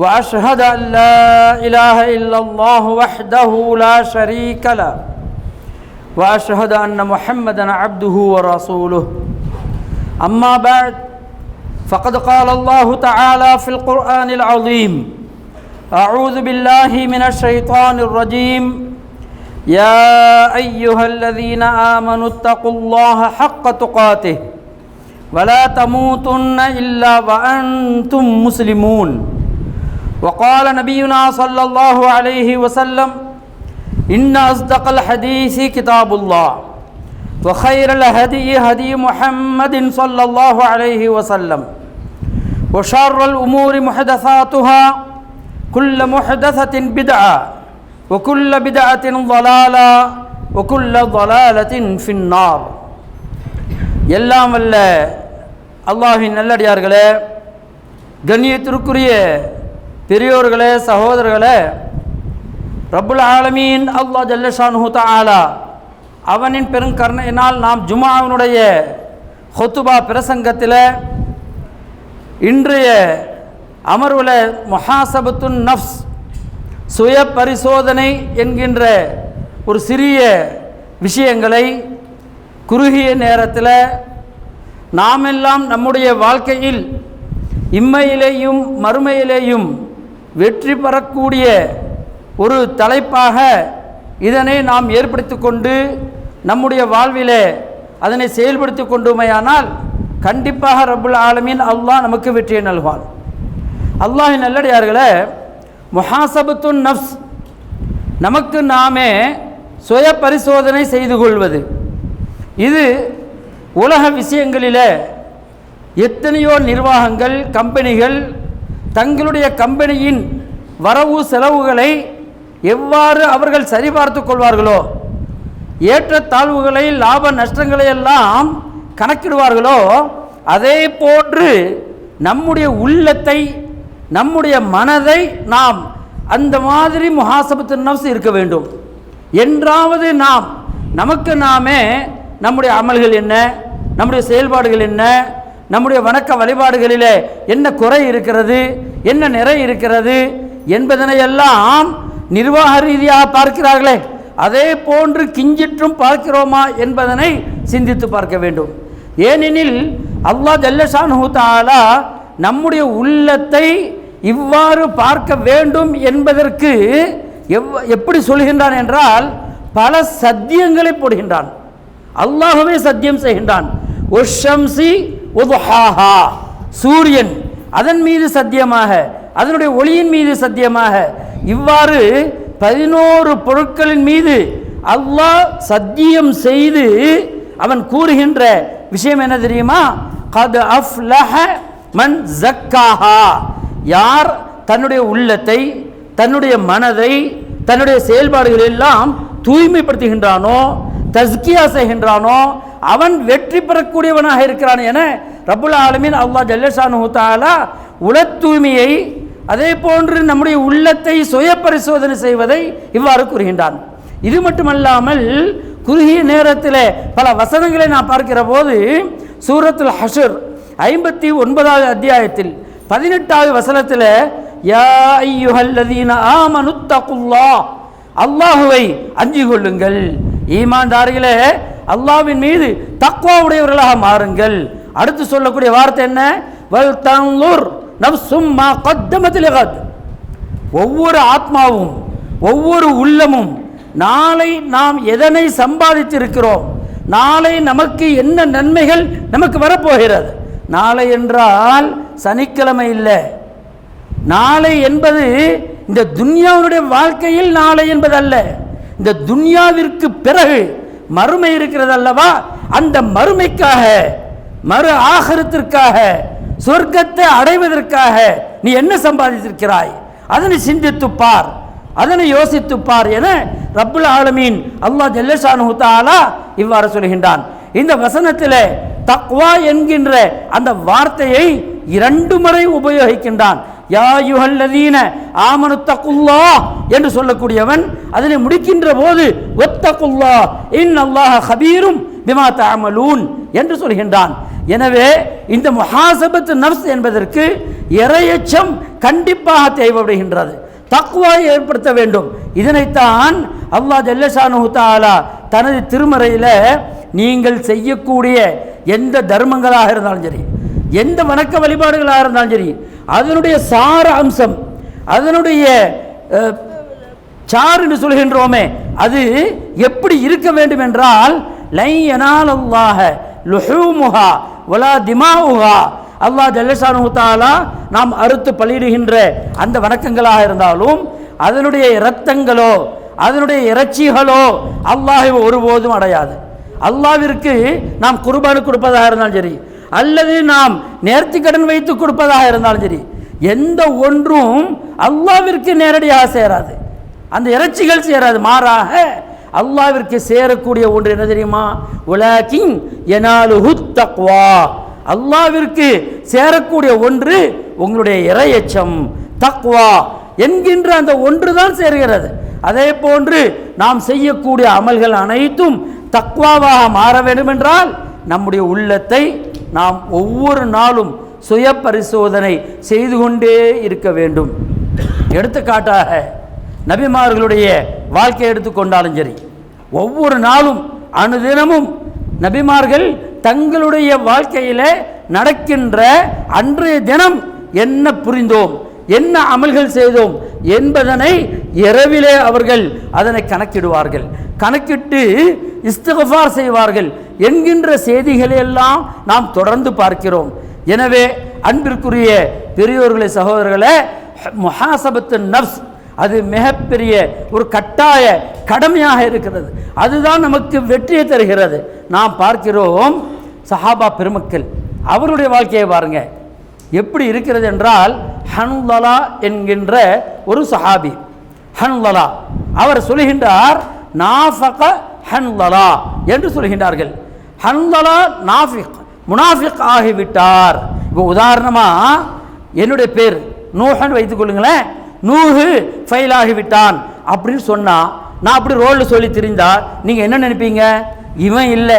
وأشهد أن لا إله إلا الله وحده لا شريك له وأشهد أن محمدا عبده ورسوله. أما بعد فقد قال الله تعالى في القرآن العظيم أعوذ بالله من الشيطان الرجيم. يا أيها الذين آمنوا اتقوا الله حق تقاته ولا تموتن إلا وأنتم مسلمون. وقال نبينا صلى الله عليه وسلم إن أصدق الحديث كتاب الله وخير الهدي هدي محمد صلى الله عليه وسلم وشر الأمور محدثاتها كل محدثة بدعة وكل بدعة ضلالة وكل ضلالة في النار எல்லாம் வல்ல அல்லாஹின் நல்லடியார்களே கண்ணியத்திற்குரிய பெரியோர்களே சகோதரர்களே ரப்புல் ஆலமீன் அல்லாஹ் ஜல்லஷானு ஆலா அவனின் பெருங்கருணையினால் நாம் ஜுமாவினுடைய ஹொத்துபா பிரசங்கத்தில் இன்றைய அமர்வில் மொஹாசபத்துன் நஃப்ஸ் சுய பரிசோதனை என்கின்ற ஒரு சிறிய விஷயங்களை குறுகிய நேரத்தில் நாமெல்லாம் நம்முடைய வாழ்க்கையில் இம்மையிலேயும் மறுமையிலேயும் வெற்றி பெறக்கூடிய ஒரு தலைப்பாக இதனை நாம் ஏற்படுத்தி கொண்டு நம்முடைய வாழ்விலே அதனை செயல்படுத்தி கொண்டுமையானால் கண்டிப்பாக ரபுல் ஆலமீன் அல்லாஹ் நமக்கு வெற்றியை நல்வான் அல்லாஹின் நல்லடியார்களே முஹாசபத்துன் நஃப்ஸ் நமக்கு நாமே சுய பரிசோதனை செய்து கொள்வது. இது உலக விஷயங்களில் எத்தனையோ நிர்வாகங்கள் கம்பெனிகள் தங்களுடைய கம்பெனியின் வரவு செலவுகளை எவ்வாறு அவர்கள் சரிபார்த்து கொள்வார்களோ ஏற்றத்தாழ்வுகளை லாப நஷ்டங்களை எல்லாம் கணக்கிடுவார்களோ அதே போன்று நம்முடைய உள்ளத்தை நம்முடைய மனதை நாம் அந்த மாதிரி முகாசபத்தின் நப்சு இருக்க வேண்டும். என்றாவது நாம் நமக்கு நாமே நம்முடைய அமல்கள் என்ன நம்முடைய செயல்பாடுகள் என்ன நம்முடைய வணக்க வழிபாடுகளிலே என்ன குறை இருக்கிறது என்ன நிறை இருக்கிறது என்பதனையெல்லாம் நிர்வாக ரீதியாக பார்க்கிறார்களே. அதே போன்று கிஞ்சிற்றும் பார்க்கிறோமா என்பதனை சிந்தித்து பார்க்க வேண்டும். ஏனெனில் அல்லா ஜல்லஷானு தாலா நம்முடைய உள்ளத்தை இவ்வாறு பார்க்க வேண்டும் என்பதற்கு எவ் எப்படி சொல்கின்றான் என்றால் பல சத்தியங்களை போடுகின்றான். அல்லாகவே சத்தியம் செய்கின்றான். ஒஷம்சி ஒதுஹாஹா சூரியன் அதன் மீது சத்தியமாக அதனுடைய ஒளியின் மீது சத்தியமாக. இவ்வாறு பதினோரு பொருட்களின் மீது அல்லாஹ் சத்தியம் செய்து அவன் கூறுகின்ற விஷயம் என்ன தெரியுமா? கது அஃப்லஹ மன் ஜக்காஹா. யார் தன்னுடைய உள்ளத்தை தன்னுடைய மனதை தன்னுடைய செயல்பாடுகள் எல்லாம் தூய்மைப்படுத்துகின்றானோ தஸ்கியா செய்கின்றானோ அவன் வெற்றி பெறக்கூடியவனாக இருக்கிறான் என ரபுல் ஆலமீன் அல்லாஹ் ஜல்லஷானு தாலா உள தூய்மையை அதே போன்று நம்முடைய உள்ளத்தை சுய பரிசோதனை செய்வதை இவ்வாறு கூறுகின்றான். இது மட்டுமல்லாமல் குறுகிய நேரத்தில் பல வசனங்களை நான் பார்க்கிற போது சூரத்துல் ஹஷர் ஐம்பத்தி ஒன்பதாவது அத்தியாயத்தில் பதினெட்டாவது வசனத்தில் யா ஐயுஹல்லதீன ஆமனுத்தகுல்லாஹ் அல்லாஹுவை அஞ்சு கொள்ளுங்கள். ஈமான்தாரிகளே அல்லாஹ்வின் மீது தக்குவாவுடையவர்களாக மாறுங்கள். அடுத்து சொல்லக்கூடிய வார்த்தை என்ன? வல் தன்லுர் நஃப்சும் மா கத்தமத் ஒவ்வொரு ஆத்மாவும் ஒவ்வொரு உள்ளமும் நாளை நாம் எதனை சம்பாதித்திருக்கிறோம்? நாளை நமக்கு என்ன நன்மைகள் நமக்கு வரப்போகிறது? நாளை என்றால் சனிக்கிழமை இல்லை. நாளை என்பது இந்த துன்யாவுடைய வாழ்க்கையில் நாளை என்பது அல்ல இந்த துன்யாவிற்கு பிறகு மறுமை இருக்கிறது அல்லவா? அந்த மறுமைக்காக மறு ஆகரத்திற்காக சொர்க்கத்தை அடைவதற்காக நீ என்ன சம்பாதித்திருக்கிறாய்? அதனை சிந்தித்துப் பார். அதனை யோசித்துப் பார் என ரப்புல் ஆலமீன் அல்லாஹ் ஜல்லஷானு தாலா இவ்வாறு சொல்கின்றான். இந்த வசனத்தில் தக்வா என்கின்ற அந்த வார்த்தையை இரண்டு முறை உபயோகிக்கின்றான். யாயுஹல்லதீன ஆமனு தக்குல்லா என்று சொல்லக்கூடியவன் அதனை முடிக்கின்ற போது ஒத்தகுல்லா இன் அல்லாஹ ஹபீரும் பிமா தாமலூன் என்று சொல்கின்றான். எனவே இந்த முஹாசபத்து நர்ஸ் என்பதற்கு இரையச்சம் கண்டிப்பாக தேவைப்படுகின்றது. தக்குவாய் ஏற்படுத்த வேண்டும். இதனைத்தான் அல்லாஹ் ஜல்லசானு தாலா தனது திருமறையில் நீங்கள் செய்யக்கூடிய எந்த தர்மங்களாக இருந்தாலும் சரி எந்த வணக்க வழிபாடுகளாக இருந்தாலும் சரி அதனுடைய சார அம்சம் அதனுடைய சார் என்று சொல்கின்றோமே அது எப்படி இருக்க வேண்டும் என்றால் லை யனால் அல்லாஹ லுஹூமுஹா வலா திமாவுஹா அல்லாஹ் ஜல்லசானுத்தாலா நாம் அறுத்து பலியிடுகின்ற அந்த வணக்கங்களாக இருந்தாலும் அதனுடைய இரத்தங்களோ அதனுடைய இறைச்சிகளோ அல்லாஹை ஒருபோதும் அடையாது. அல்லாவிற்கு நாம் குர்பானு கொடுப்பதாக இருந்தாலும் சரி அல்லது நாம் நேர்த்திக்கடன் வைத்து கொடுப்பதாக இருந்தாலும் சரி எந்த ஒன்றும் அல்லாவிற்கு நேரடியாக சேராது. அந்த இறைச்சிகள் சேராது. மாறாக அல்லாவிற்கு சேரக்கூடிய ஒன்று என்ன தெரியுமா? உலகிங் எனாலுஹு தக்வா. அல்லாவிற்கு சேரக்கூடிய ஒன்று உங்களுடைய இறையச்சம் தக்வா என்கின்ற அந்த ஒன்று தான் சேருகிறது. அதே போன்று நாம் செய்யக்கூடிய அமல்கள் அனைத்தும் தக்வாவாக மாற வேண்டும் என்றால் நம்முடைய உள்ளத்தை நாம் ஒவ்வொரு நாளும் சுய பரிசோதனை செய்து கொண்டே இருக்க வேண்டும். எடுத்துக்காட்டாக நபிமார்களுடைய வாழ்க்கை எடுத்துக்கொண்டாலும் சரி ஒவ்வொரு நாளும் அனுதினமும் நபிமார்கள் தங்களுடைய வாழ்க்கையில் நடக்கின்ற அன்றைய தினம் என்ன புரிந்தோம் என்ன அமல்கள் செய்தோம் என்பதனை இரவிலே அவர்கள் அதனை கணக்கிடுவார்கள். கணக்கிட்டு இஸ்திகஃபார் செய்வார்கள். என்கின்ற செய்திகளை எல்லாம் நாம் தொடர்ந்து பார்க்கிறோம். எனவே அன்பிற்குரிய பெரியோர்களே சகோதரர்களே முஹாசபத்து நப்ஸ் அது மிகப்பெரிய ஒரு கட்டாய கடமையாக இருக்கிறது. அதுதான் நமக்கு வெற்றியை தருகிறது. நாம் பார்க்கிறோம் சஹாபா பெருமக்கள். அவருடைய வாழ்க்கையை பாருங்க. எப்படி இருக்கிறது என்றால் ஹனுலலா என்கின்ற ஒரு சஹாபி ஹனுலலா அவர் சொல்கின்றார் நாஃபக ஹன்லலா என்று சொல்கின்றார்கள். ஹன்லலா நாஃபிக் முனாஃபிக் ஆகிவிட்டார். இப்போ உதாரணமாக என்னுடைய பேர் நூஹன் வைத்துக் கொள்ளுங்களேன். நூஹு ஃபெயில் ஆகிவிட்டான் அப்படின்னு சொன்னால் நான் அப்படி ரோலில் சொல்லி திரிந்தா நீங்கள் என்ன நினைப்பீங்க? இவன் இல்லை.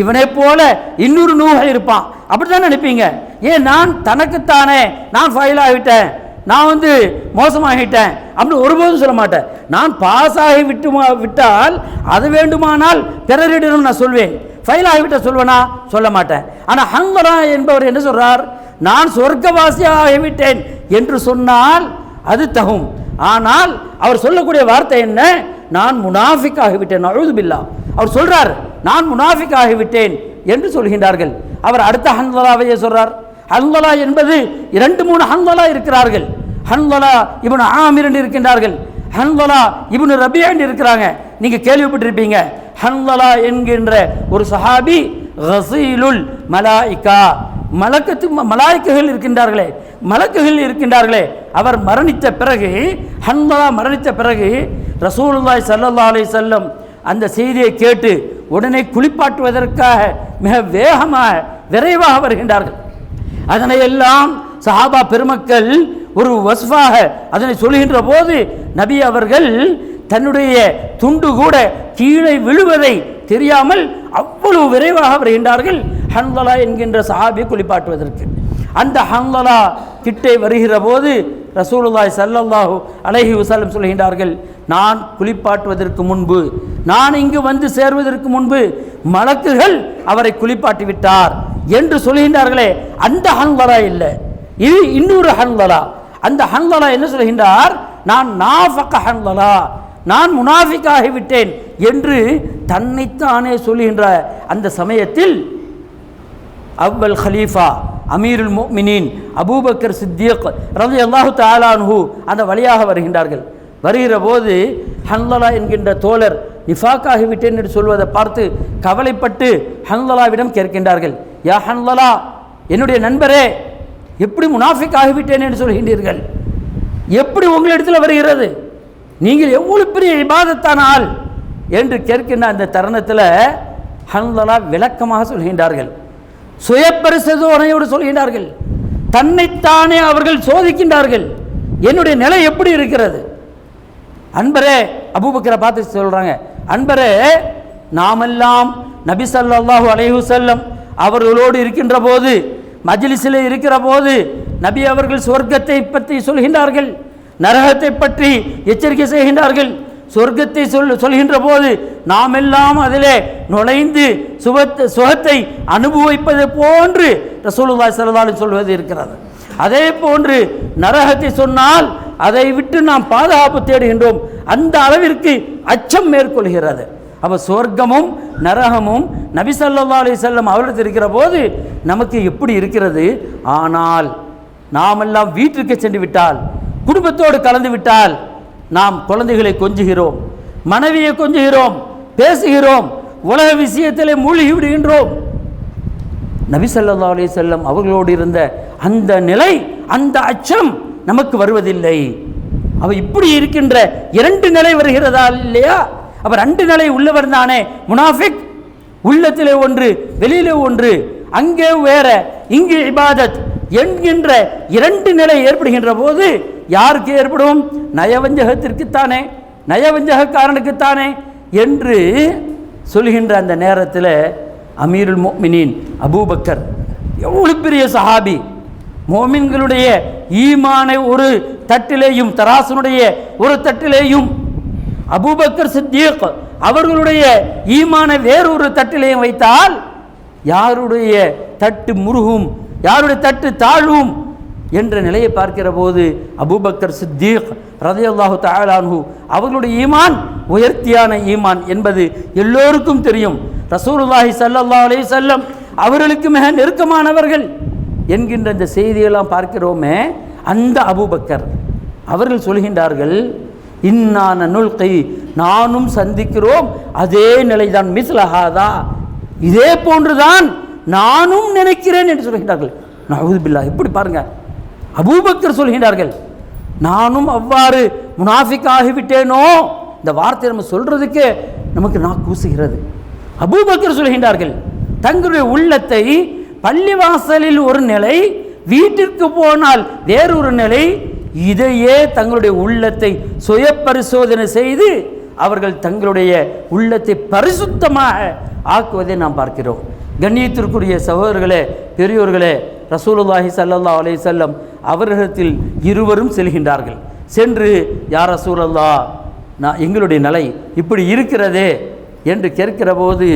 இவனை போல இன்னொரு நூஹ இருப்பான். அப்படித்தான் நினைப்பீங்க. ஏன் நான் தனக்குத்தானே நான் ஃபெயில் ஆகிவிட்டேன். நான் வந்து மோசமாகிட்டேன் அப்படின்னு ஒருபோதும் சொல்ல மாட்டேன். நான் பாஸ் ஆகி விட்டு விட்டால் அது வேண்டுமானால் பிறரிடம் நான் சொல்வேன். ஃபைல் ஆகிவிட்டால் சொல்வேனா? சொல்ல மாட்டேன். ஆனால் ஹங்கரா என்பவர் என்ன சொல்கிறார் நான் சொர்க்கவாசி ஆகிவிட்டேன் என்று சொன்னால் அது தகும். ஆனால் அவர் சொல்லக்கூடிய வார்த்தை என்ன? நான் முனாஃபிக் ஆகிவிட்டேன் அழுதுபில்லா அவர் சொல்கிறார் நான் முனாஃபிக் ஆகிவிட்டேன் என்று சொல்கின்றார்கள். அவர் அடுத்த ஹங்கராவையே சொல்கிறார் ஹன்வலா என்பது இரண்டு மூணு ஹன்வலா இருக்கிறார்கள். ஹன்வலா இவனு ஆமிர் என்று இருக்கின்றார்கள். ஹன்வலா இவனு ரபியா என்று இருக்கிறாங்க. நீங்க கேள்விப்பட்டிருப்பீங்க. ஹன்வலா என்கின்ற ஒரு சஹாபி ஹசீலுல் மலாய்கா. மலக்கத்து மலாய்க்குகள் இருக்கின்றார்களே. மலக்குகள் இருக்கின்றார்களே. அவர் மரணித்த பிறகு ஹன்வலா மரணித்த பிறகு ரசூலுல்லாய் சல்லல்லா அலி செல்லம் அந்த செய்தியை கேட்டு உடனே குளிப்பாட்டுவதற்காக மிக வேகமாக விரைவாக வருகின்றார்கள். அதனை எல்லாம் சஹாபா பெருமக்கள் ஒரு வஸ்ஃபாக அதனை சொல்கின்ற போது நபி அவர்கள் தன்னுடைய துண்டு கூட கீழே விழுவதை தெரியாமல் அவ்வளவு விரைவாக வருகின்றார்கள் ஹன்லலா என்கின்ற சஹாபி குளிப்பாட்டுவதற்கு. அந்த ஹன்லலா கிட்டே வருகிற போது ரசூலுல்லாய் சல்லல்லாஹு அலஹி வஸல்லம் சொல்கின்றார்கள் நான் குளிப்பாட்டுவதற்கு முன்பு நான் இங்கு வந்து சேர்வதற்கு முன்பு மலக்குகள் அவரை குளிப்பாட்டி விட்டார். என்று சொல்கின்றார்களே அந்த ஹன்லரா இல்லை. இது இன்னொரு ஹன்லலா அந்த ஹன்லலா என்ன சொல்கின்றார்? நான் நாஃபக்க ஹன்லலா நான் முனாஃபிக் விட்டேன் என்று தன்னைத்தானே சொல்லுகின்ற அந்த சமயத்தில் அவ்வல் ஹலீஃபா அமீருல் மோமினின் அபூபக்கர் சித்தியக் ரவி அல்லாஹு தாலான்ஹூ அந்த வழியாக வருகின்றார்கள். வருகிற போது ஹன்லலா என்கின்ற தோழர் நிஃபாக் விட்டேன் என்று சொல்வதை பார்த்து கவலைப்பட்டு ஹன்லலாவிடம் கேட்கின்றார்கள். யா ஹன்லலா என்னுடைய நண்பரே எப்படி முனாஃபிக் ஆகிவிட்டேன் என்று சொல்கின்றீர்கள்? எப்படி உங்களிடத்தில் வருகிறது? நீங்கள் எவ்வளவு பெரிய இபாதத்தான ஆள் என்று கேட்கின்ற அந்த தருணத்தில் ஹன்லலா விளக்கமாக சொல்கின்றார்கள். சுயப்பரிசோதனையோடு சொல்கின்றார்கள். தன்னைத்தானே அவர்கள் சோதிக்கின்றார்கள். என்னுடைய நிலை எப்படி இருக்கிறது? அன்பரே அபூபக்கரை பார்த்து சொல்கிறாங்க அன்பரே நாமெல்லாம் நபி சல்லாஹூ அலைஹி செல்லம் அவர்களோடு இருக்கின்ற போது மஜ்லிஸில் இருக்கிற போது நபி அவர்கள் சொர்க்கத்தை பற்றி சொல்கின்றார்கள் நரகத்தை பற்றி எச்சரிக்கை செய்கின்றார்கள். சொர்க்கத்தை சொல் சொல்கின்ற போது நாம் எல்லாம் அதிலே நுழைந்து சுகத்தை சுகத்தை அனுபவிப்பது போன்று ரசூலுல்லாஹி ஸல்லல்லாஹு சொல்வது இருக்கிறது. அதே போன்று நரகத்தை சொன்னால் அதை விட்டு நாம் பாதுகாப்பு தேடுகின்றோம். அந்த அளவிற்கு அச்சம் மேற்கொள்கிறது. அப்போ சொர்க்கமும் நரகமும் நபி ஸல்லல்லாஹு செல்லம் வஸல்லம் அவரிடத்தில் இருக்கிற போது நமக்கு எப்படி இருக்கிறது? ஆனால் நாமெல்லாம் வீட்டிற்கு சென்று விட்டால் குடும்பத்தோடு கலந்து விட்டால் நாம் குழந்தைகளை கொஞ்சுகிறோம் மனைவியை கொஞ்சுகிறோம் பேசுகிறோம் உலக விஷயத்திலே மூழ்கி விடுகின்றோம். நபி ஸல்லல்லாஹு செல்லம் அவர்களோடு இருந்த அந்த நிலை அந்த அச்சம் நமக்கு வருவதில்லை. அவ இப்படி இருக்கின்ற இரண்டு நிலை வருகிறதா இல்லையா? அப்போ ரெண்டு நிலை உள்ளவர் தானே? முனாஃபிக். உள்ளத்திலே ஒன்று வெளியிலே ஒன்று. அங்கே வேற இங்கே இபாதத் என்கின்ற இரண்டு நிலை ஏற்படுகின்ற போது யாருக்கு ஏற்படும்? நயவஞ்சகத்திற்குத்தானே நயவஞ்சகக்காரனுக்குத்தானே என்று சொல்கின்ற அந்த நேரத்தில் அமீருல் மோமினின் அபூபக்கர் எவ்வளவு பெரிய சஹாபி. மோமின்களுடைய ஈமானை ஒரு தட்டிலேயும் தராசனுடைய ஒரு தட்டிலேயும் அபூபக்கர் சித்தீக் அவர்களுடைய ஈமானை வேறொரு தட்டிலையும் வைத்தால் யாருடைய தட்டு முருகும் யாருடைய தட்டு தாழும் என்ற நிலையை பார்க்கிற போது அபூபக்கர் சித்தீக் ரதையல்லாஹு தஆலான்ஹு அவர்களுடைய ஈமான் உயர்த்தியான ஈமான் என்பது எல்லோருக்கும் தெரியும். ரசூலுல்லாஹி சல்லா அலி செல்லம் அவர்களுக்கு மிக நெருக்கமானவர்கள் என்கின்ற இந்த செய்தியெல்லாம் பார்க்கிறோமே அந்த அபூபக்கர். அவர்கள் சொல்கின்றார்கள் இன்னான நுல்கை நானும் சந்திக்கிறோம் அதே நிலைதான் மிஸ்லஹாதா இதே போன்றுதான் நானும் நினைக்கிறேன் என்று சொல்கிறார்கள் நவுதுபில்லா இப்படி பாருங்க. அபூபக்கர் சொல்கின்றார்கள் நானும் அவ்வாறு முனாஃபிக் ஆகிவிட்டேனோ இந்த வார்த்தை நம்ம சொல்றதுக்கு நமக்கு நான் கூசுகிறது. அபூபக்கர் சொல்கின்றார்கள் தங்களுடைய உள்ளத்தை பள்ளிவாசலில் ஒரு நிலை வீட்டிற்கு போனால் வேறொரு நிலை இதையே தங்களுடைய உள்ளத்தை சுய பரிசோதனை செய்து அவர்கள் தங்களுடைய உள்ளத்தை பரிசுத்தமாக ஆக்குவதை நாம் பார்க்கிறோம். கண்ணியத்திற்குரிய சகோதரர்களே பெரியோர்களே ரசூலுல்லாஹி சல்லா அலைஹி செல்லம் அவர்களிடத்தில் இருவரும் செல்கின்றார்கள். சென்று யார் ரசூலல்லா நான் எங்களுடைய நிலை இப்படி இருக்கிறதே? என்று கேட்கிற போது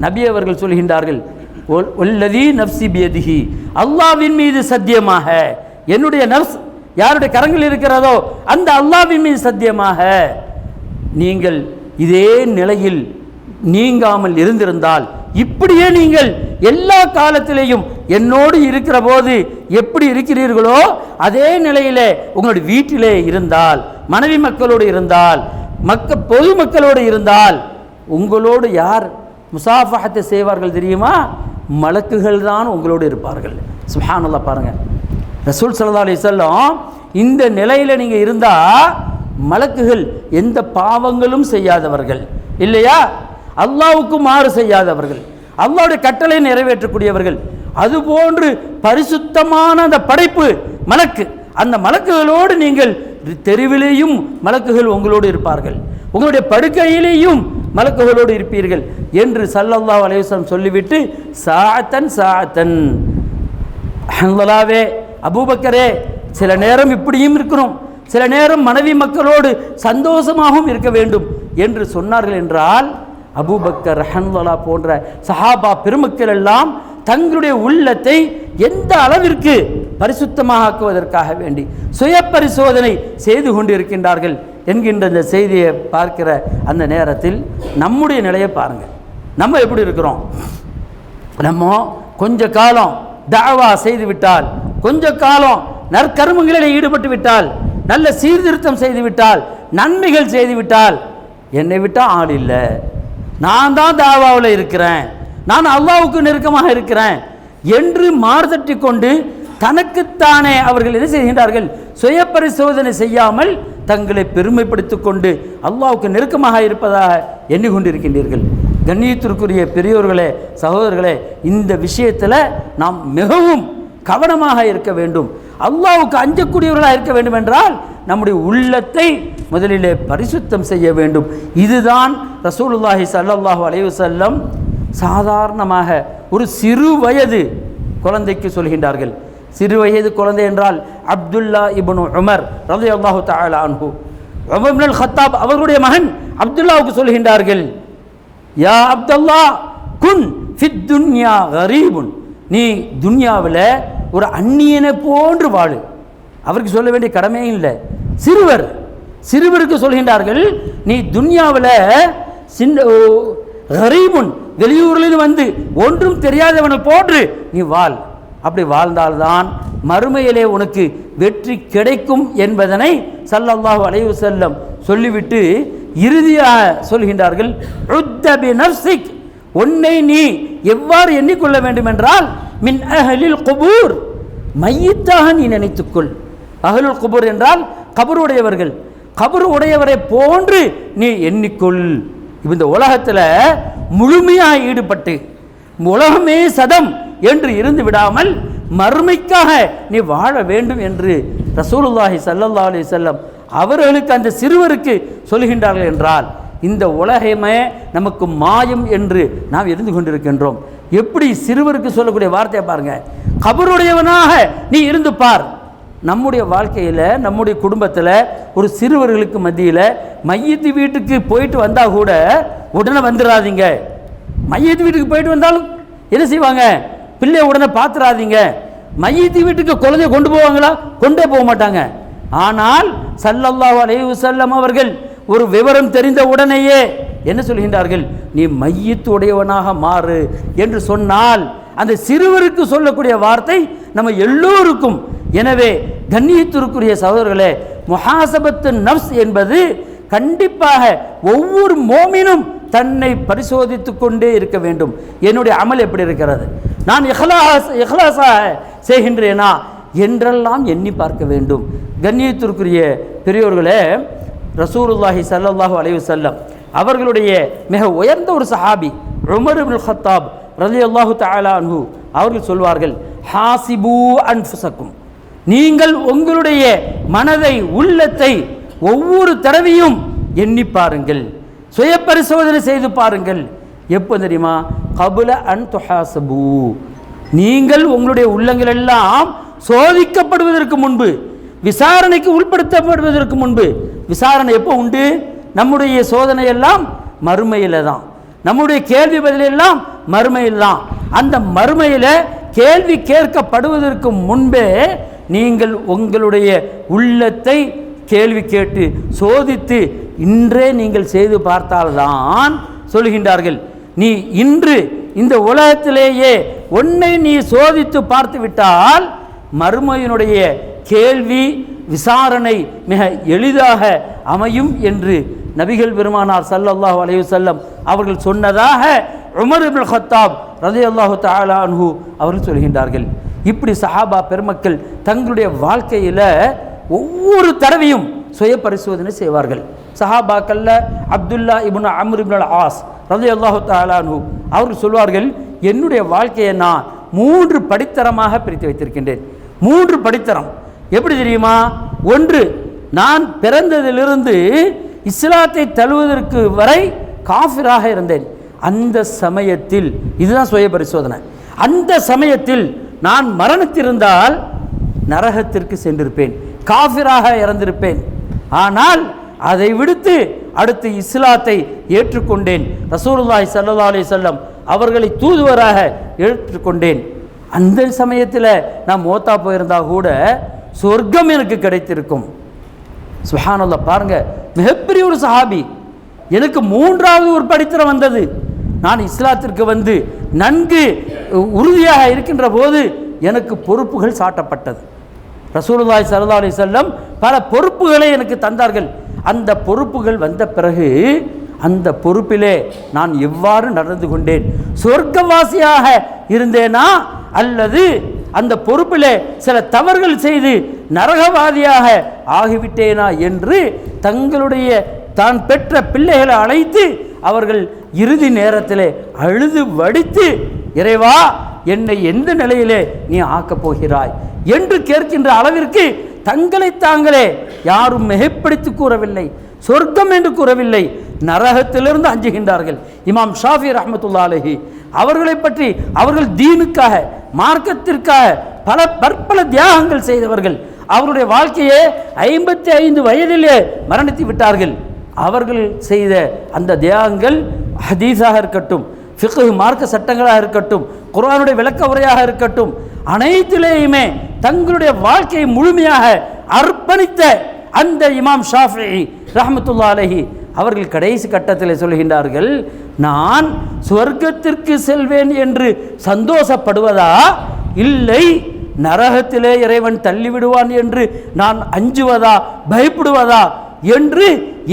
நபி அவர்கள் சொல்கின்றார்கள் "ஒல்- ஒல்லதி நப்சி பியதிகி அல்லாவின் மீது சத்தியமாக என்னுடைய நப்ஸ் யாருடைய கரங்கள் இருக்கிறதோ அந்த அல்லாவின் மீது சத்தியமாக நீங்கள் இதே நிலையில் நீங்காமல் இருந்திருந்தால் இப்படியே நீங்கள் எல்லா காலத்திலேயும் என்னோடு இருக்கிற போது எப்படி இருக்கிறீர்களோ அதே நிலையிலே உங்களுடைய வீட்டிலே இருந்தால் மனைவி மக்களோடு இருந்தால் மக்க பொதுமக்களோடு இருந்தால் உங்களோடு யார் முசாஃபகத்தை செய்வார்கள் தெரியுமா? மலக்குகள் தான் உங்களோடு இருப்பார்கள். சுப்ஹானல்லாஹ் பாருங்கள் ரசூல் சல்லா அலி வஸல்லம் இந்த நிலையில் நீங்கள் இருந்தால் மலக்குகள் எந்த பாவங்களும் செய்யாதவர்கள். இல்லையா? அல்லாவுக்கு மாறு செய்யாதவர்கள். அல்லாவுடைய கட்டளை நிறைவேற்றக்கூடியவர்கள். அதுபோன்று பரிசுத்தமான அந்த படைப்பு மலக்கு. அந்த மலக்குகளோடு நீங்கள் தெருவிலேயும் மலக்குகள் உங்களோடு இருப்பார்கள். உங்களுடைய படுக்கையிலேயும் மலக்குகளோடு இருப்பீர்கள் என்று சல்லல்லா அலைஹி சொல்லிவிட்டு சாத்தன் சாத்தன் ஹன்லலாவே அபூபக்கரே சில நேரம் இப்படியும் இருக்கிறோம். சில நேரம் மனைவி மக்களோடு சந்தோஷமாகவும் இருக்க வேண்டும் என்று சொன்னார்கள் என்றால் அபூபக்கர் ஹன்லலா போன்ற சஹாபா பெருமக்கள் எல்லாம் தங்களுடைய உள்ளத்தை எந்த அளவிற்கு பரிசுத்தமாக ஆக்குவதற்காக வேண்டி சுய பரிசோதனை செய்து கொண்டிருக்கின்றார்கள் என்கின்ற இந்த செய்தியை பார்க்கிற அந்த நேரத்தில் நம்முடைய நிலையை பாருங்கள் நம்ம எப்படி இருக்கிறோம்? நம்ம கொஞ்ச காலம் தாவா செய்துவிட்டால் கொஞ்ச காலம் நற்கர்மங்களில் ஈடுபட்டு விட்டால் நல்ல சீர்திருத்தம் செய்துவிட்டால் நன்மைகள் செய்துவிட்டால் என்னை விட்டால் ஆள் இல்லை. நான் தான் தாவாவில் இருக்கிறேன். நான் அல்லாவுக்கு நெருக்கமாக இருக்கிறேன். என்று மார்தட்டி கொண்டு தனக்குத்தானே அவர்கள் என்ன செய்கின்றார்கள்? சுய பரிசோதனை செய்யாமல் தங்களை பெருமைப்படுத்திக் கொண்டு அல்லாவுக்கு நெருக்கமாக இருப்பதாக எண்ணிக்கொண்டிருக்கின்றீர்கள். கண்ணியத்திற்குரிய பெரியோர்களே சகோதரர்களே இந்த விஷயத்தில் நாம் மிகவும் கவனமாக இருக்க வேண்டும். அல்லாவுக்கு அஞ்சக்கூடியவர்களாக இருக்க வேண்டும் என்றால் நம்முடைய உள்ளத்தை முதலிலே பரிசுத்தம் செய்ய வேண்டும். இதுதான் ரசூலுல்லாஹி ஸல்லல்லாஹு அலைவு செல்லம் சாதாரணமாக ஒரு சிறு வயது குழந்தைக்கு சொல்கின்றார்கள். சிறு வயது குழந்தை என்றால் அப்துல்லா இபனு உமர் ரலியல்லாஹு தஆலா அன்ஹு. உமர் ஹத்தாப் அவர்களுடைய மகன் அப்துல்லாவுக்கு சொல்கின்றார்கள். யா அப்துல்லா குன் ஃபித் துன்யா கரீபுன். நீ துன்யாவில் ஒரு அந்நியனை போன்று வாழு. அவருக்கு சொல்ல வேண்டிய கடமையும் இல்லை. சிறுவர் சிறுவருக்கு சொல்கின்றார்கள் நீ துன்யாவில் சின்ன கரீபுன் வெளியூரிலிருந்து வந்து ஒன்றும் தெரியாதவனை போன்று நீ வாழ். அப்படி வாழ்ந்தால்தான் மறுமையிலே உனக்கு வெற்றி கிடைக்கும் என்பதனை சல்லல்லாஹு அலைவு செல்லம் சொல்லிவிட்டு இறுதியாக சொல்கின்றார்கள் உத்த பி உன்னை நீ எவ்வாறு எண்ணிக்கொள்ள வேண்டும் என்றால் மின் அஹலில் குபூர். மையத்தாக நீ நினைத்துக்கொள். அகலுல் குபூர் என்றால் கபர் உடையவர்கள். கபர் உடையவரை போன்று நீ எண்ணிக்கொள். இந்த உலகத்தில் முழுமையாக ஈடுபட்டு உலகமே சதம் என்று இருந்து விடாமல் மறுமைக்காக நீ வாழ வேண்டும் என்று ரசூலுல்லாஹி சல்லல்லா அலி செல்லம் அவர்களுக்கு அந்த சிறுவருக்கு சொல்கின்றார்கள் என்றால் இந்த உலகமே நமக்கு மாயம் என்று நாம் இருந்து கொண்டிருக்கின்றோம். எப்படி சிறுவருக்கு சொல்லக்கூடிய வார்த்தையை பாருங்கள் கபருடையவனாக நீ இருந்து பார். நம்முடைய வாழ்க்கையில் நம்முடைய குடும்பத்தில் ஒரு சிறுவர்களுக்கு மத்தியில் மையத்து வீட்டுக்கு போயிட்டு வந்தால் கூட உடனே வந்துடாதீங்க மையத்து வீட்டுக்கு போயிட்டு வந்தாலும் என்ன செய்வாங்க? பிள்ளைய உடனே பார்த்துடாதீங்க மையத்து வீட்டுக்கு குழந்தைய கொண்டு போவாங்களா? கொண்டே போக மாட்டாங்க. ஆனால் சல்லல்லாஹு அலைவு செல்லம் அவர்கள் ஒரு விவரம் தெரிந்த உடனேயே என்ன சொல்கின்றார்கள்? நீ மையத்து உடையவனாக மாறு என்று சொன்னால் அந்த சிறுவருக்கு சொல்லக்கூடிய வார்த்தை நம்ம எல்லோருக்கும். எனவே கண்ணியத்திற்குரிய சகோதரர்களே முஹாசபத்து நப்ஸ் என்பது கண்டிப்பாக ஒவ்வொரு மோமினும் தன்னை பரிசோதித்துக் கொண்டே இருக்க வேண்டும். என்னுடைய அமல் எப்படி இருக்கிறது? நான் இஹ்லாஸ் இஹ்லாஸாக செய்கின்றேனா என்றெல்லாம் எண்ணி பார்க்க வேண்டும். கண்ணியத்திற்குரிய பெரியோர்களே ரசூலுல்லாஹி சல்லாஹூ அலைவு செல்லம் அவர்களுடைய மிக உயர்ந்த ஒரு சஹாபி உமர் இப்னுல் ஹத்தாப் ரலியல்லாஹு தாலா அன்ஹு அவர்கள் சொல்வார்கள் ஹாசிபு அன்ஃபுசக்கும். நீங்கள் உங்களுடைய மனதை உள்ளத்தை ஒவ்வொரு தடவையும் எண்ணி பாருங்கள். சுய பரிசோதனை செய்து பாருங்கள். எப்போ தெரியுமா? கபுல அன் துஹாசபு. நீங்கள் உங்களுடைய உள்ளங்கள் எல்லாம் சோதிக்கப்படுவதற்கு முன்பு விசாரணைக்கு உட்படுத்தப்படுவதற்கு முன்பு விசாரணை எப்போ உண்டு? நம்முடைய சோதனை எல்லாம் மறுமையில் தான் நம்முடைய கேள்வி பதிலெல்லாம் மறுமையில் தான் அந்த மறுமையில் கேள்வி கேட்கப்படுவதற்கு முன்பே நீங்கள் உங்களுடைய உள்ளத்தை கேள்வி கேட்டு சோதித்து இன்றே நீங்கள் செய்து பார்த்தால்தான் சொல்கின்றார்கள். நீ இன்று இந்த உலகத்திலேயே உன்னை நீ சோதித்து பார்த்து விட்டால் மறுமையினுடைய கேள்வி விசாரணை மிக எளிதாக அமையும் என்று நபிகள் பெருமானார் ஸல்லல்லாஹு அலைஹி செல்லம் அவர்கள் சொன்னதாக உமர் இப்னு ஹத்தாப் ரலியல்லாஹு தஆலா அன்ஹு அவர்கள் சொல்கின்றார்கள். இப்படி சஹாபா பெருமக்கள் தங்களுடைய வாழ்க்கையில் ஒவ்வொரு தடவையும் சுய பரிசோதனை செய்வார்கள். சஹாபாக்கல்ல Abdullah ibn Amr ibn As ரதி அல்லாஹு அன்ஹு அவர்கள் சொல்வார்கள் என்னுடைய வாழ்க்கையை நான் மூன்று படித்தரமாக பிரித்து வைத்திருக்கின்றேன். மூன்று படித்தரம். எப்படி தெரியுமா? ஒன்று நான் பிறந்ததிலிருந்து இஸ்லாத்தை தழுவதற்கு வரை காஃபிராக இருந்தேன். அந்த சமயத்தில் இதுதான் சுய பரிசோதனை. அந்த சமயத்தில் நான் மரணத்திருந்தால் நரகத்திற்கு சென்றிருப்பேன். காஃபிராக இறந்திருப்பேன். ஆனால் அதை விடுத்து அடுத்து இஸ்லாத்தை ஏற்றுக்கொண்டேன். ரசூலுல்லாய் சல்லா அலி சொல்லம் அவர்களை தூதுவராக ஏற்றுக்கொண்டேன். அந்த சமயத்தில் நான் மோத்தா போயிருந்தா கூட சொர்க்கம் எனக்கு கிடைத்திருக்கும். சுஹானல்ல பாருங்க மிகப்பெரிய ஒரு சஹாபி. எனக்கு மூன்றாவது ஒரு படித்திரம் வந்தது. நான் இஸ்லாத்திற்கு வந்து நன்கு உறுதியாக இருக்கின்ற போது எனக்கு பொறுப்புகள் சாட்டப்பட்டது. ரசூலுல்லாய் சல்லா அலி செல்லம் பல பொறுப்புகளை எனக்கு தந்தார்கள். அந்த பொறுப்புகள் வந்த பிறகு அந்த பொறுப்பிலே நான் எவ்வாறு நடந்து கொண்டேன்? சொர்க்கவாசியாக இருந்தேனா? அல்லது அந்த பொறுப்பிலே சில தவறுகள் செய்து நரகவாதியாக ஆகிவிட்டேனா என்று தங்களுடைய தான் பெற்ற பிள்ளைகளை அழைத்து அவர்கள் இறுதி நேரத்தில் அழுது வடித்து இறைவா என்னை எந்த நிலையிலே நீ ஆக்கப் போகிறாய்? என்று கேட்கின்ற அளவிற்கு தங்களை தாங்களே யாரும் மிகைப்படுத்தி கூறவில்லை சொர்க்கம் என்று கூறவில்லை நரகத்திலிருந்து அஞ்சுகின்றார்கள். இமாம் ஷாஃபி ரஹமத்துல்லா அலஹி அவர்களை பற்றி அவர்கள் தீனுக்காக மார்க்கத்திற்காக பல பற்பல தியாகங்கள் செய்தவர்கள். அவருடைய வாழ்க்கையை ஐம்பத்தி ஐந்து வயதிலே மரணித்து விட்டார்கள். அவர்கள் செய்த அந்த தியாகங்கள் ஹதீஸாக இருக்கட்டும் ஃபிக்கு மார்க்க சட்டங்களாக இருக்கட்டும் குரானுடைய விளக்க உரையாக இருக்கட்டும் அனைத்திலேயுமே தங்களுடைய வாழ்க்கையை முழுமையாக அர்ப்பணித்த அந்த இமாம் ஷாஃபி ரஹமத்துல்லா அலஹி அவர்கள் கடைசி கட்டத்தில் சொல்கின்றார்கள் நான் சுவர்க்கத்திற்கு செல்வேன் என்று சந்தோஷப்படுவதா? இல்லை நரகத்திலே இறைவன் தள்ளிவிடுவான் என்று நான் அஞ்சுவதா பயப்படுவதா என்று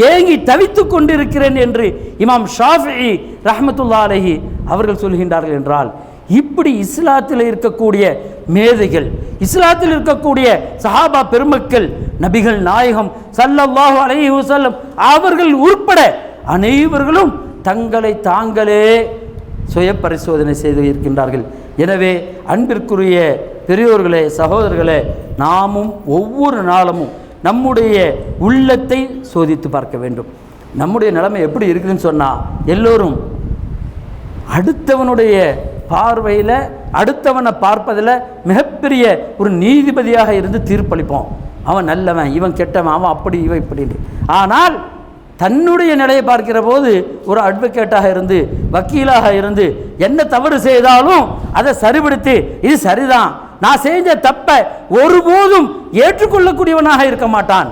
ஏங்கி தவித்துக் கொண்டிருக்கிறேன் என்று இமாம் ஷாஃபி ரஹமத்துல்லா அலஹி அவர்கள் சொல்கின்றார்கள் என்றால் இப்படி இஸ்லாத்தில் இருக்கக்கூடிய மேதைகள் இஸ்லாத்தில் இருக்கக்கூடிய சஹாபா பெருமக்கள் நபிகள் நாயகம் சல்லல்லாஹு அலஹி வசல்லம் அவர்கள் உட்பட அனைவர்களும் தங்களை தாங்களே சுய பரிசோதனை செய்து இருக்கின்றார்கள். எனவே அன்பிற்குரிய பெரியோர்களே சகோதரர்களே நாமும் ஒவ்வொரு நாளமும் நம்முடைய உள்ளத்தை சோதித்து பார்க்க வேண்டும். நம்முடைய நிலைமை எப்படி இருக்குதுன்னு சொன்னால் எல்லோரும் அடுத்தவனுடைய பார்வையில் அடுத்தவனை பார்ப்பதில் மிகப்பெரிய ஒரு நீதிபதியாக இருந்து தீர்ப்பளிப்போம். அவன் நல்லவன் இவன் கெட்டவன் அவன் அப்படி இவன் இப்படின்னு ஆனால் தன்னுடைய நிலையை பார்க்கிற போது ஒரு அட்வொகேட்டாக இருந்து வக்கீலாக இருந்து என்ன தவறு செய்தாலும் அதை சரிபடுத்தி இது சரிதான். நான் செஞ்ச தப்பை ஒருபோதும் ஏற்றுக்கொள்ளக்கூடியவனாக இருக்க மாட்டான்.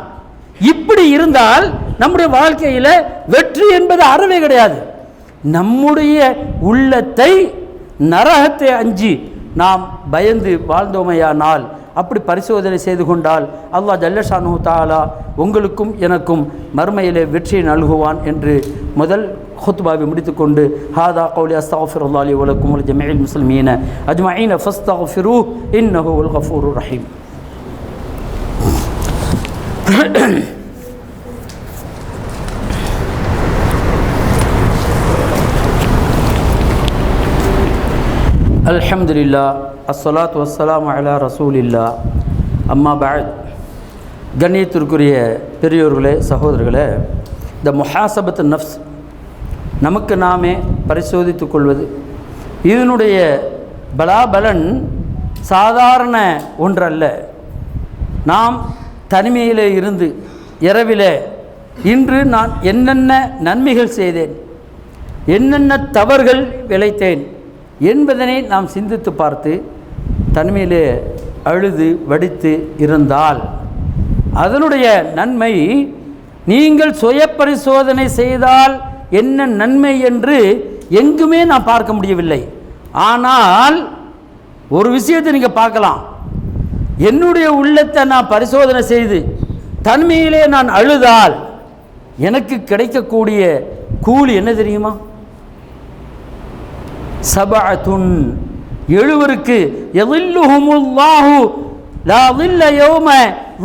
இப்படி இருந்தால் நம்முடைய வாழ்க்கையில் வெற்றி என்பது அறவே கிடையாது. நம்முடைய உள்ளத்தை நரகத்தை அஞ்சி நாம் பயந்து வாழ்ந்தோமையானால் அப்படி பரிசோதனை செய்து கொண்டால் அல்லாஹ் ஜல்லஷானு தாலா உங்களுக்கும் எனக்கும் மறுமையிலே வெற்றியை நல்குவான் என்று முதல் خطبة முடித்துக்கொண்டு هذا قولي استغفر الله لي ولكم ولجميع المسلمين اجمعين فاستغفروه انه هو الغفور الرحيم الحمد لله الصلاة والسلام على رسول الله அம்மா பாத் கண்ணியத்திற்குரிய பெரியோர்களே சகோதரர்களே இந்த முஹாசபத்து நஃப்ஸ் நமக்கு நாமே பரிசோதித்து கொள்வது இதனுடைய பலாபலன் சாதாரண ஒன்றல்ல. நாம் தனிமையிலே இருந்து இரவிலே இன்று நான் என்னென்ன நன்மைகள் செய்தேன் என்னென்ன தவறுகள் விளைத்தேன் என்பதனை நாம் சிந்தித்து பார்த்து தனிமையிலே அழுது வடித்து இருந்தால் அதனுடைய நன்மை நீங்கள் சுய பரிசோதனை செய்தால் என்ன நன்மை என்று எங்குமே நான் பார்க்க முடியவில்லை. ஆனால் ஒரு விஷயத்தை நீங்கள் பார்க்கலாம். என்னுடைய உள்ளத்தை நான் பரிசோதனை செய்து தன்மையிலே நான் அழுதால் எனக்கு கிடைக்கக்கூடிய கூலி என்ன தெரியுமா? சபஅத்துன். எழுவருக்கு எதில்லுஹுமுல்லாஹு லா ظில்ல யௌம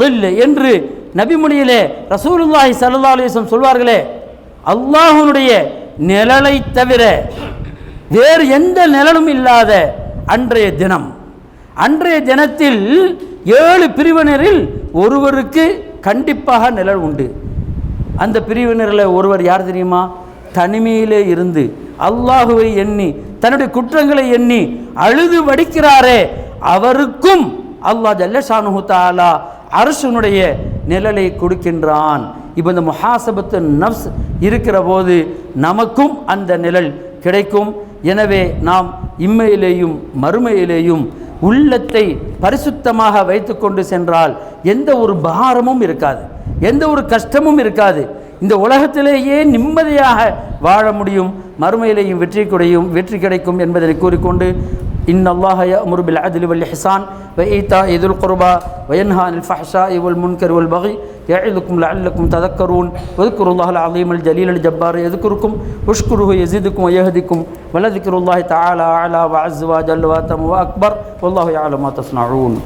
வில்ல என்று நபிமொழியிலே ரசூலுல்லாஹி சல்லா அலிஸ்லம் சொல்வார்களே அல்லாஹனுடைய நிழலை தவிர வேறு எந்த நிழலும் இல்லாத அன்றைய தினம். அன்றைய தினத்தில் ஏழு பிரிவினரில் ஒருவருக்கு கண்டிப்பாக நிழல் உண்டு. அந்த பிரிவினரில் ஒருவர் யார் தெரியுமா? தனிமையிலே இருந்து அல்லாஹுவை எண்ணி தன்னுடைய குற்றங்களை எண்ணி அழுது வடிக்கிறாரே அவருக்கும் அல்லாஹ் ஜல்லஷானு தாலா அரசனுடைய நிழலை கொடுக்கின்றான். இப்போ இந்த முஹாசபத்து நப்ஸ் இருக்கிற போது நமக்கும் அந்த நிழல் கிடைக்கும். எனவே நாம் இம்மையிலேயும் மறுமையிலேயும் உள்ளத்தை பரிசுத்தமாக வைத்துக்கொண்டு சென்றால் எந்த ஒரு பாரமும் இருக்காது. எந்த ஒரு கஷ்டமும் இருக்காது. இந்த உலகத்திலேயே நிம்மதியாக வாழ முடியும். மறுமையிலேயும் வெற்றி கிடையும் வெற்றி கிடைக்கும் என்பதை கூறிக்கொண்டு إن الله يأمر بالعدل والإحسان وإيتاء ذي القربى وينهى عن الفحشاء والمنكر والبغي يعظكم لعلكم تذكرون واذكروا الله العظيم الجليل الجبار يذكركم واشكروه يزيدكم ويهدكم ولذكر الله تعالى أعلى وعز وجل وأتم وأكبر والله يعلم ما تصنعون